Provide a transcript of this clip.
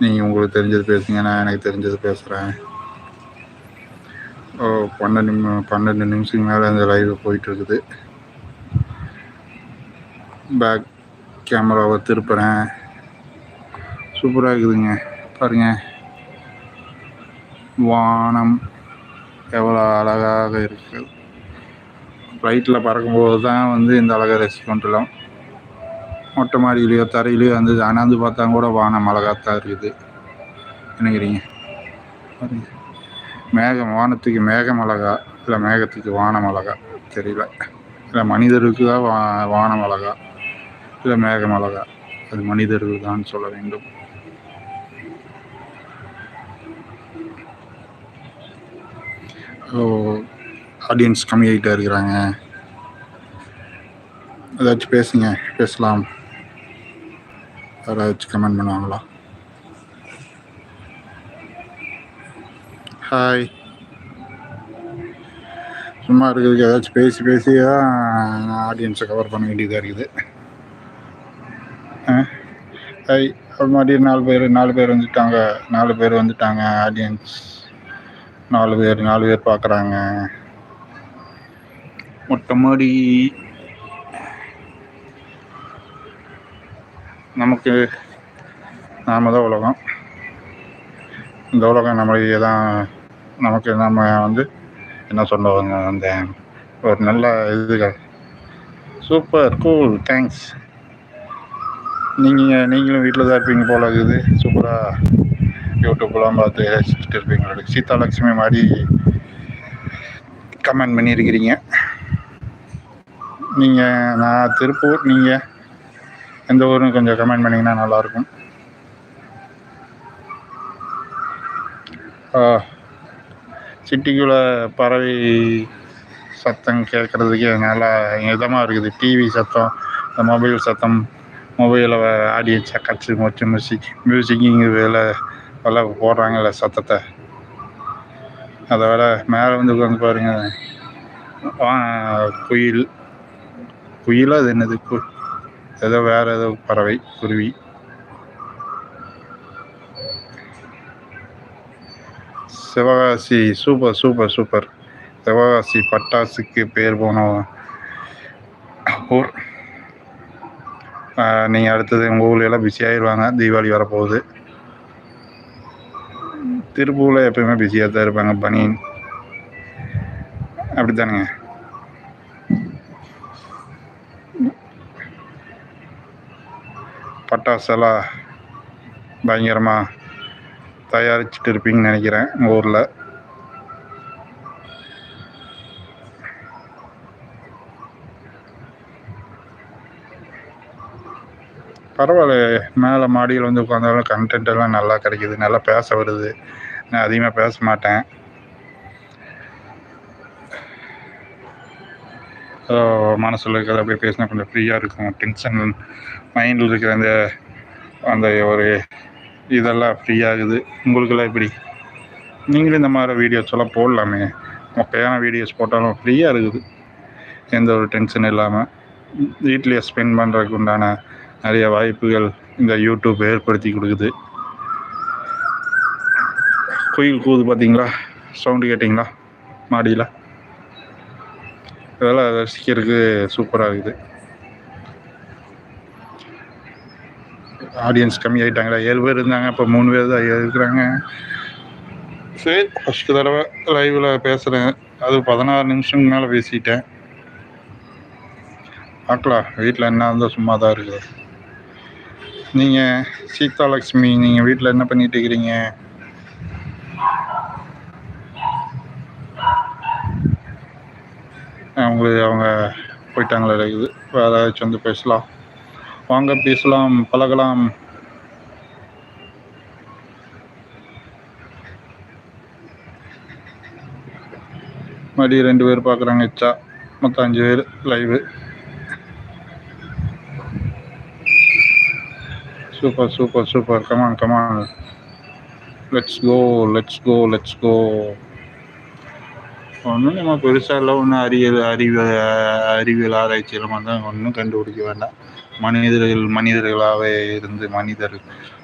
நீங்கள் உங்களுக்கு தெரிஞ்சது பேசுங்க நான் எனக்கு தெரிஞ்சது பேசுகிறேன் ஓ பன்னெண்டு நிமி பன்னெண்டு நிமிஷத்துக்கு மேலே அந்த லைவ் போயிட்டுருக்குது. பேக் கேமராவை திருப்புறேன். சூப்பராக இருக்குதுங்க பாருங்கள் வானம் எவ்வளோ அழகாக இருக்குது ஃப்ளைட்டில் பறக்கும்போது தான் வந்து இந்த அழகை ரசிக்கொண்டுலாம் மொட்டை மாடியிலையோ தரையிலையோ வந்து அணாந்து பார்த்தா கூட வானம் அழகாத்தான் இருக்குது. நினைக்கிறீங்க மேகம் வானத்துக்கு மேகம் இல்லை மேகத்துக்கு வான அழகா? தெரியல. இல்லை மனிதருக்கு தான் வா வான அழகா? இல்லை மேகம் அது மனிதர்கள் தான் சொல்ல வேண்டும். ஓ ஆடியன்ஸ் கம்மியாகிட்டே இருக்கிறாங்க. ஏதாச்சும் பேசுங்க பேசலாம். யாராச்சும் கமெண்ட் பண்ணுவாங்களா? ஹாய் சும்மா இருக்கிறதுக்கு ஏதாச்சும் பேசி பேசி தான் ஆடியன்ஸை கவர் பண்ண வேண்டியதாக இருக்குது. ஹாய் அது மாதிரி நாலு பேர் நாலு பேர் வந்துட்டாங்க. நாலு பேர் வந்துட்டாங்க ஆடியன்ஸ் நாலு பேர் நாலு பேர் பார்க்குறாங்க மொட்டை மாடி. நமக்கு நாம தான் உலகம். இந்த உலகம் நம்மளுக்கு தான் நமக்கு நம்ம வந்து என்ன சொல்லுவாங்க அந்த ஒரு நல்ல இதுகள். சூப்பர் கூல் தேங்க்ஸ் நீங்கள் நீங்களும் வீட்டில் தான் இருப்பீங்க போல இருக்குது. சூப்பராக யூடியூப்லாம் பார்த்து ரசிச்சுட்டு இருப்பீங்க சீதா லட்சுமி மாதிரி கமெண்ட் பண்ணியிருக்கிறீங்க. நீங்கள் நான் திருப்பூர் நீங்கள் எந்த ஊரும் கொஞ்சம் கமெண்ட் பண்ணிங்கன்னா நல்லாயிருக்கும். சிட்டிக்குள்ளே பறவை சத்தம் கேட்குறதுக்கே நல்லா இதமாக இருக்குது. டிவி சத்தம் இந்த மொபைல் சத்தம் மொபைலில் ஆடியன்ஸை கச்சு மொச்சு மியூசிக் மியூசிக்கிங்க வேலை எல்லாம் போடுறாங்கல்ல சத்தத்தை. அதை விட மேலே வந்து உட்காந்து பாருங்கள் குயில். குயிலாக அது என்னது? கு ஏதோ வேறு ஏதோ பறவை குருவி. Sivakasi super super super Sivakasi பட்டாசுக்கு பேர் போன ஊர். நீங்கள் அடுத்தது உங்கள் ஊரில் எல்லாம் பிஸி ஆயிடுவாங்க தீபாவளி வரப்போகுது. திருப்பூரில் எப்பயுமே பிஸியாக தான் இருப்பாங்க பனியன். அப்படி தானுங்க பட்டாசெல்லாம் பயங்கரமாக தயாரிச்சுட்டு இருப்பீங்கன்னு நினைக்கிறேன் உங்கள் ஊரில். பரவாயில்ல மேலே மாடியில் வந்து உட்காந்தாலும் கண்டென்ட் எல்லாம் நல்லா கிடைக்கிது நல்லா பேச வருது. நான் அதிகமாக பேச மாட்டேன். மனசில் இருக்கிறத அப்படியே பேசினா கொஞ்சம் ஃப்ரீயாக இருக்கும். டென்ஷன் மைண்டில் இருக்கிற அந்த அந்த ஒரு இதெல்லாம் ஃப்ரீயாகுது உங்களுக்கெல்லாம் எப்படி? நீங்களும் இந்த மாதிரி வீடியோஸ் எல்லாம் போடலாமே. மொக்கையான வீடியோஸ் போட்டாலும் ஃப்ரீயாக இருக்குது. எந்த ஒரு டென்ஷன் இல்லாமல். வீட்லேயே ஸ்பெண்ட் பண்ணுறதுக்கு உண்டான நிறைய வாய்ப்புகள் இந்த யூடியூப் ஏற்படுத்தி கொடுக்குது. குயில் கூது பார்த்தீங்களா? சவுண்டு கேட்டிங்களா? மாடியில்? இதெல்லாம் ரசிக்கிறதுக்கு சூப்பராக இருக்குது. ஆடியன்ஸ் கம்மி ஆகிட்டாங்களா ஏழு பேர் இருந்தாங்க இப்போ மூணு பேர் தான் இருக்கிறாங்க. சரி ஃபஸ்ட்டு தடவை லைவில் பேசுகிறேன் அது பதினாறு நிமிஷம் மேலே பேசிட்டேன். பார்க்கலாம் வீட்டில் என்ன இருந்தால் சும்மா தான் இருக்குது. நீங்கள் சீதா லக்ஷ்மி நீங்கள் வீட்டில் என்ன பண்ணிட்டு இருக்கிறீங்க? அவங்களுக்கு அவங்க போயிட்டாங்களே இது. வேறு ஏதாச்சும் வந்து பேசலாம். வாங்க பேசலாம் பழகலாம். மறுபடியும் ரெண்டு பேர் பார்க்குறாங்க இச்சா மொத்தம் அஞ்சு பேர் live super super super come on come on let's go let's go let's go ஒன்றும் நம்ம பெருசாலாம் ஒன்றும் அறிவியல் அறிவு அறிவியல் ஆராய்ச்சியெல்லாம் தான் ஒன்றும் கண்டுபிடிக்க வேண்டாம். மனிதர்கள் மனிதர்களாகவே இருந்து மனிதர்